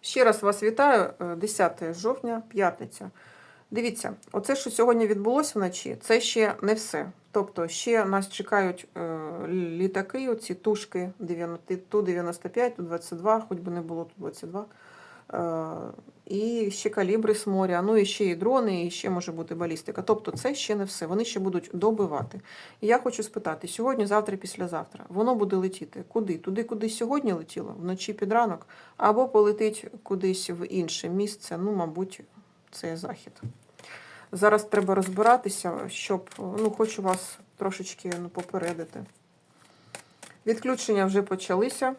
Ще раз вас вітаю, е, 10 жовтня, п'ятниця. Дивіться, оце, що сьогодні відбулося вночі, це ще не все. Тобто ще нас чекають е, літаки, оці тушки 90, Ту-95, Ту-22, хоч би не було Ту-22. Е, і ще калібри з моря, ну і ще і дрони, і ще може бути балістика. Тобто це ще не все. Вони ще будуть добивати. І я хочу спитати: сьогодні, завтра, післязавтра, воно буде летіти куди? Туди, куди сьогодні летіло, вночі під ранок, або полетить кудись в інше місце, ну, мабуть, це захід. Зараз треба розбиратися, щоб ну, хочу вас трошечки ну, попередити. Відключення вже почалися,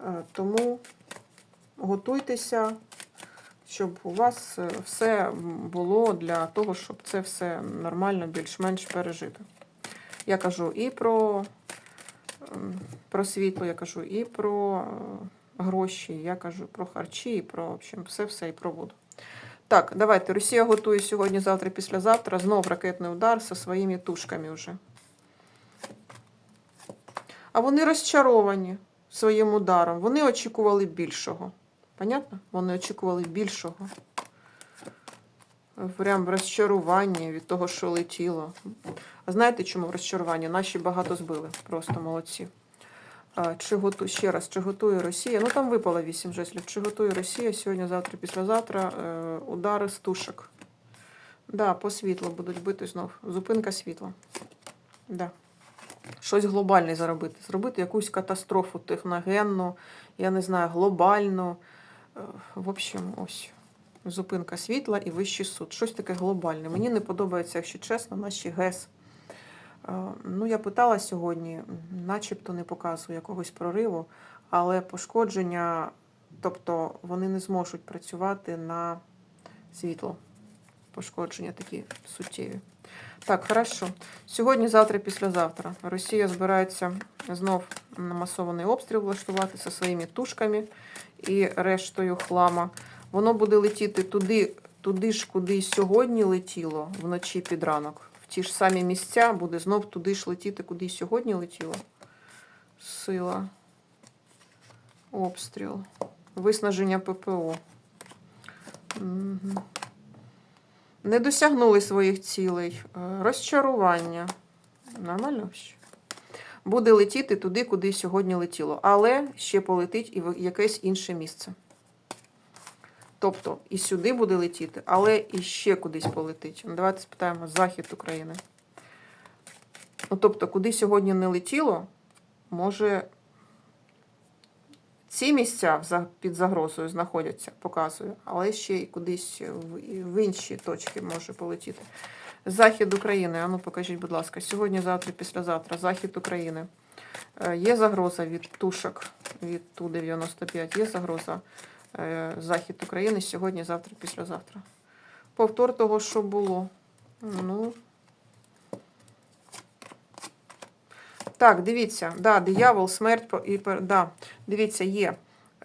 е, тому готуйтеся, щоб у вас е, все було для того, щоб це все нормально, більш-менш пережити. Я кажу і про, ем, про світло, я кажу і про е, гроші, я кажу про харчі, і про общем, все-все і про воду. Так, давайте. Росія готує сьогодні, завтра, післязавтра знов ракетний удар зі своїми тушками вже. А вони розчаровані своїм ударом. Вони очікували більшого. Понятно? Вони очікували більшого. Прям в розчаруванні від того, що летіло. А знаєте, чому в розчаруванні? Наші багато збили. Просто молодці. Чи готу... Ще раз, чи готує Росія? Ну там випало 8 жеслів. Чи готує Росія сьогодні, завтра, післязавтра е, удари з тушок? Да, по світлу будуть бити знов. Зупинка світла. Да. Щось глобальне зробити. Зробити якусь катастрофу техногенну, я не знаю, глобальну. Е, В общем, ось. Зупинка світла і вищий суд. Щось таке глобальне. Мені не подобається, якщо чесно, наші ГЕС. Е, Ну, я питала сьогодні, начебто не показує якогось прориву, але пошкодження, тобто вони не зможуть працювати на світло. Пошкодження такі суттєві. Так, хорошо. Сьогодні, завтра, післязавтра Росія збирається знов на масований обстріл влаштувати зі своїми тушками і рештою хлама. Воно буде летіти туди, туди ж, куди сьогодні летіло вночі під ранок. В ті ж самі місця буде знов туди ж летіти, куди сьогодні летіло. Сила. Обстріл. Виснаження ППО. Угу. Не досягнули своїх цілей. Е, Розчарування. Нормально? Буде летіти туди, куди сьогодні летіло. Але ще полетить і в якесь інше місце. Тобто і сюди буде летіти, але і ще кудись полетить. Давайте спитаємо захід України. Ну, тобто, куди сьогодні не летіло, може ці місця під загрозою знаходяться, показую, але ще й кудись в, інші точки може полетіти. Захід України, а ну покажіть, будь ласка, сьогодні, завтра, післязавтра, захід України. Е, Є загроза від тушок від Ту-95, є загроза е, захід України сьогодні, завтра, післязавтра. Повтор того, що було. Ну. Так, дивіться, да, диявол, смерть і да, дивіться, є.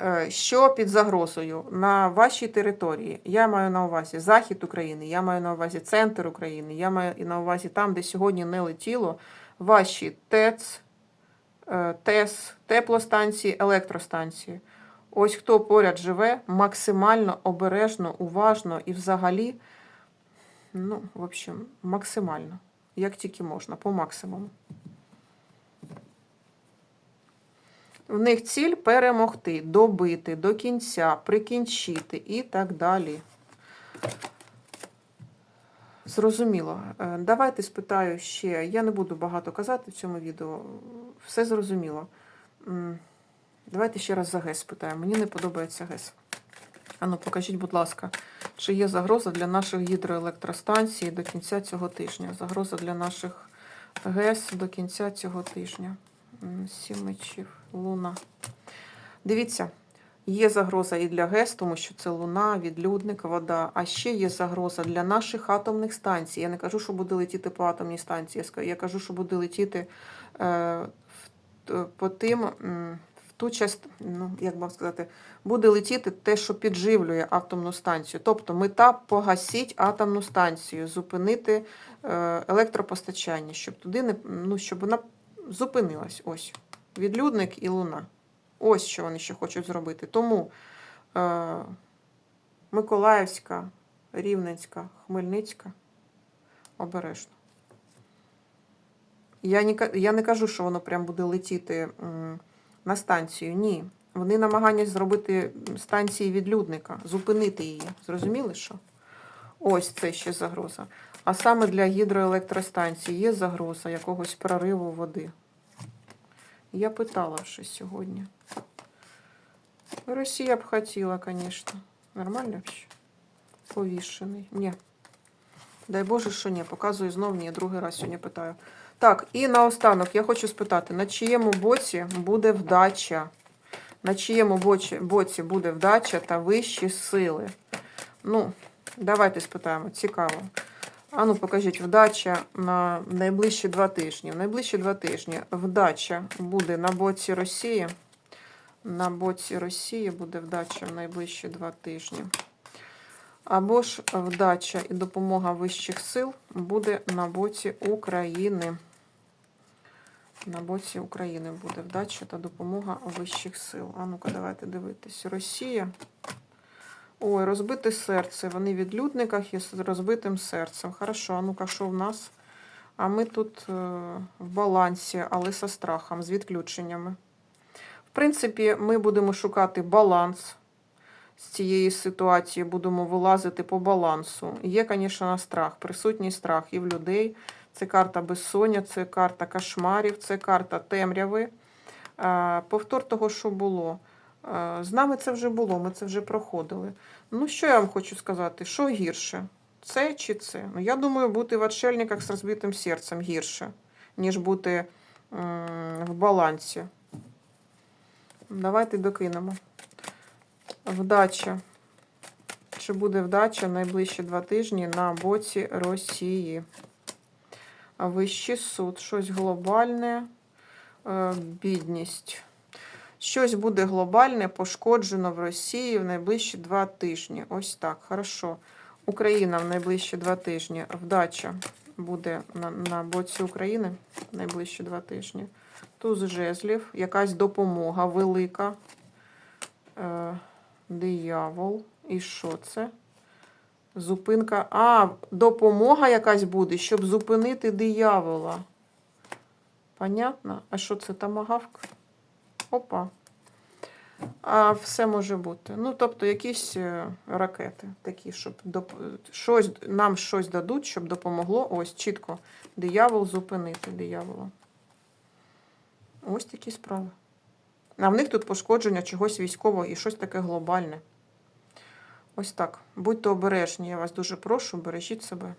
Е, Що під загрозою на вашій території? Я маю на увазі захід України, я маю на увазі центр України, я маю на увазі там, де сьогодні не летіло, ваші ТЕЦ, е, ТЕС, теплостанції, електростанції. Ось хто поряд живе, максимально обережно, уважно і взагалі, ну, в общем, максимально, як тільки можна, по максимуму. В них ціль перемогти, добити до кінця, прикінчити і так далі. Зрозуміло. Е, Давайте спитаю ще. Я не буду багато казати в цьому відео. Все зрозуміло. Давайте ще раз за ГЕС спитаємо. Мені не подобається ГЕС. Ану, покажіть, будь ласка, чи є загроза для наших гідроелектростанцій до кінця цього тижня? Загроза для наших ГЕС до кінця цього тижня. Сім мечів, луна. Дивіться, є загроза і для ГЕС, тому що це луна, відлюдник, вода. А ще є загроза для наших атомних станцій. Я не кажу, що буде летіти по атомній станції. я кажу, що буде летіти е, по тим, ту частину, ну, як вам сказати, буде летіти те, що підживлює атомну станцію. Тобто мета погасіть атомну станцію, зупинити е, електропостачання, щоб туди не ну, щоб вона зупинилась. Ось. Відлюдник і луна. Ось що вони ще хочуть зробити. Тому Е, Миколаївська, Рівненська, Хмельницька. Обережно. Я не, я не кажу, що воно прям буде летіти на станцію. Ні. Вони намагання зробити станції відлюдника, зупинити її. Зрозуміли, що? Ось це ще загроза. А саме для гідроелектростанцій є загроза якогось прориву води. Я питала щось сьогодні. Росія б хотіла, звісно. Нормально? Повішений. Ні. Дай Боже, що ні. Показую знов, ні, другий раз сьогодні питаю. Так, і наостанок я хочу спитати, на чиєму боці буде вдача? На чиєму боці буде вдача та вищі сили? Ну, давайте спитаємо, цікаво. А ну, покажіть, вдача на найближчі два тижні. В найближчі два тижні вдача буде на боці Росії. На боці Росії буде вдача в найближчі два тижні. Або ж вдача і допомога вищих сил буде на боці України. На боці України буде вдача та допомога вищих сил. А ну-ка, давайте дивитись. Росія. Ой, розбите серце. Вони в відлюдниках із розбитим серцем. Хорошо, а ну-ка, що в нас? А ми тут е, в балансі, але со страхом, з відключеннями. В принципі, ми будемо шукати баланс з цієї ситуації, будемо вилазити по балансу. Є, звісно, страх, присутній страх і в людей. Це карта безсоння, це карта кошмарів, це карта темряви. Е, Повтор того, що було. Е, З нами це вже було, ми це вже проходили. Ну, що я вам хочу сказати? Що гірше? Це чи це? Ну, я думаю, бути в отшельниках з розбитим серцем гірше, ніж бути в балансі. Давайте докинемо. Вдача. Чи буде вдача найближчі два тижні на боці Росії? Вищий суд, щось глобальне, е, бідність. Щось буде глобальне, пошкоджено в Росії в найближчі два тижні. Ось так, хорошо. Україна в найближчі два тижні. Вдача буде на, на боці України в найближчі два тижні. Туз жезлів, якась допомога велика. Е, диявол. І що це? Зупинка. А, допомога якась буде, щоб зупинити диявола. Понятно? А що це тамагавк? Опа. А все може бути. Ну, тобто, якісь е, ракети такі, щоб доп... щось, нам щось дадуть, щоб допомогло. Ось чітко диявол зупинити диявола. Ось такі справи. А в них тут пошкодження чогось військового і щось таке глобальне. Ось так. Будьте обережні, я вас дуже прошу, бережіть себе.